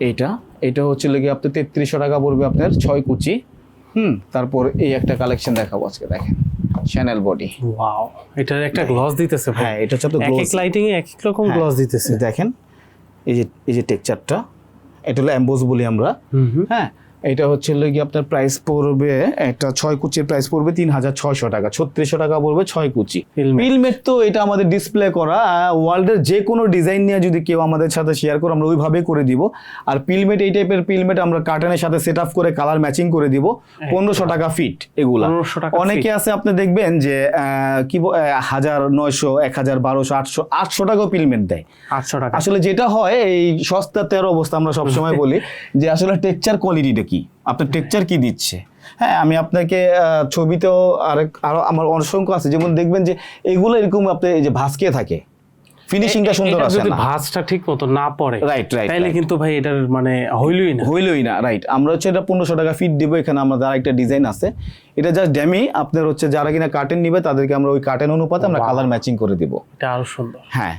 এইটা এটা হচ্ছে লেগে আপনার তেত্রিশশো টাকা পড়বে আপনার ছয় কুচি। হুম তারপর এই একটা কালেকশন দেখাবো আজকে দেখেন চ্যানেল বডি ওয়াও এটার একটা গ্লস দিতেছে হ্যাঁ এটা হচ্ছে গ্লস এক এক লাইটিং এ এক এক রকম হ্যাঁ। গ্লস দিতেছে। দেখেন এই যে এই যে টেক্সচারটা এটা হলো অ্যাম্বোজ বলি আমরা। হ্যাঁ এটা হচ্ছে হলো গিয়ে আপনার প্রাইস পড়বে একটা ছয় কুচির প্রাইস পড়বে তিন হাজার ছয়শো টাকা ছত্রিশশো টাকা পড়বে ছয় কুচি। ফিল্মেট তো এটা আমাদের ডিসপ্লে করা ওয়ার্ল্ডের যে কোনো ডিজাইন নিয়ে যদি কেউ আমাদের সাথে শেয়ার করে আমরা ওইভাবে করে দিব। আর পিলমেট এই টাইপের পিলমেট আমরা কার্টনের সাথে সেট আপ করে কালার ম্যাচিং করে দিব পনেরোশো টাকা ফিট এগুলা। 1500 টাকা অনেকে আছে আপনি দেখবেন যে আহ, কি হাজার নয়শো এক হাজার বারোশো আটশো আটশো টাকাও পিলমেট দেয়। আটশো টাকা। আসলে যেটা হয় এই সস্তা তেরো অবস্থা আমরা সবসময় বলি যে আসলে টেক্সচার কোয়ালিটিটা আপনার টেক্সচার কি দিচ্ছে? হ্যাঁ আমি আপনাকে ছবিতেও আরেক আরও আমার অসংখ্য আছে। যেমন দেখবেন যে এগুলো এরকম আপনি এই যে ভাসকে থাকে। ফিনিশিংটা সুন্দর আসে না। ভাঁজটা ঠিক মতো না পড়ে রাইট রাইট তাইলে কিন্তু ভাই এটার মানে হইলই না। হইলই না রাইট আমরা হচ্ছে এটা পনেরোশো টাকা ফিট দিব এখানে আমাদের আরেকটা ডিজাইন আছে। এটা জাস্ট ড্যামি আপনার হচ্ছে যারা কিনা কার্টেন নিবে তাদেরকে আমরা ওই কার্টেন অনুপাতে আমরা কালার ম্যাচিং করে দিব। এটা আরও সুন্দর। হ্যাঁ।